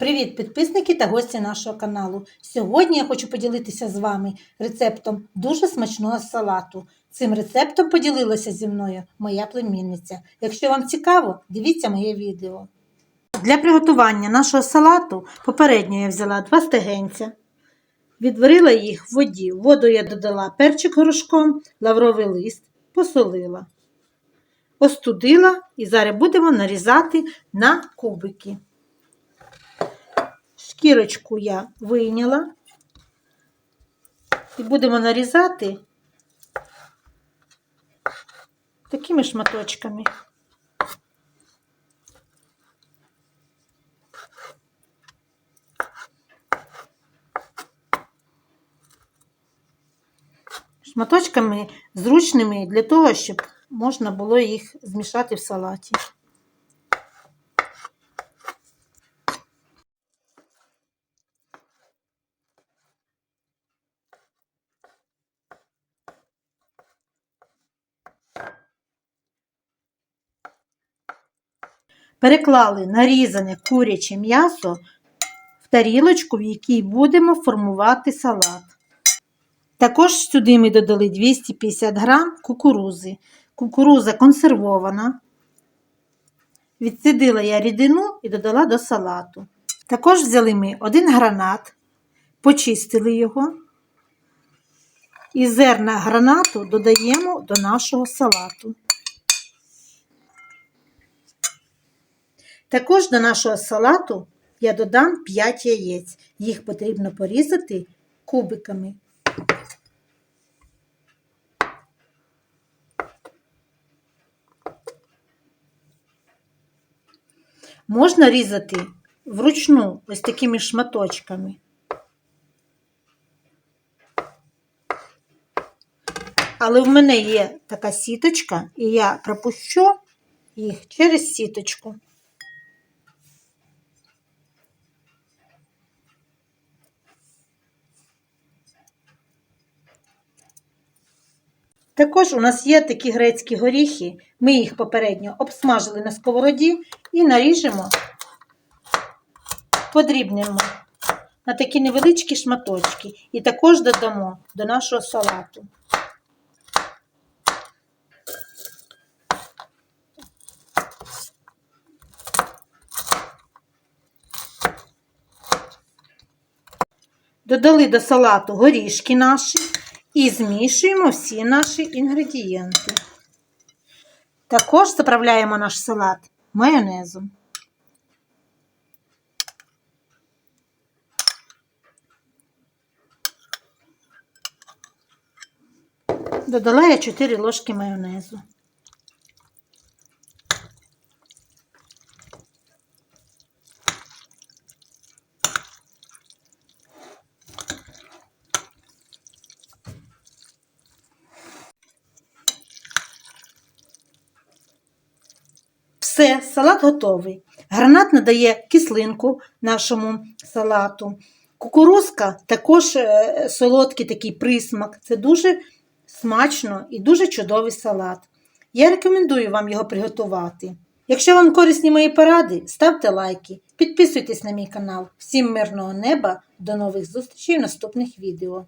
Привіт, підписники та гості нашого каналу. Сьогодні я хочу поділитися з вами рецептом дуже смачного салату. Цим рецептом поділилася зі мною моя племінниця. Якщо вам цікаво, дивіться моє відео. Для приготування нашого салату попередньо я взяла два стегенця, відварила їх в воді. В воду я додала перчик горошком, лавровий лист, посолила, остудила і зараз будемо нарізати на кубики. Шкірочку я вийняла і будемо нарізати такими шматочками. Шматочками зручними для того, щоб можна було їх змішати в салаті. Переклали нарізане куряче м'ясо в тарілочку, в якій будемо формувати салат. Також сюди ми додали 250 грам кукурузи. Кукуруза консервована. Відсидила я рідину і додала до салату. Також взяли ми один гранат, почистили його. І зерна гранату додаємо до нашого салату. Також до нашого салату я додам 5 яєць. Їх потрібно порізати кубиками. Можна різати вручну ось такими шматочками. Але в мене є така сіточка, і я пропущу їх через сіточку. Також у нас є такі грецькі горіхи. Ми їх попередньо обсмажили на сковороді і наріжемо, подрібнемо на такі невеличкі шматочки. І також додамо до нашого салату. Додали до салату горішки наші і змішуємо всі наші інгредієнти. Також заправляємо наш салат майонезом. Додала я 4 ложки майонезу. Все, салат готовий. Гранат надає кислинку нашому салату. Кукурузка також е, солодкий такий присмак. Це дуже смачно і дуже чудовий салат. Я рекомендую вам його приготувати. Якщо вам корисні мої поради, ставте лайки, підписуйтесь на мій канал. Всім мирного неба, до нових зустрічей в наступних відео.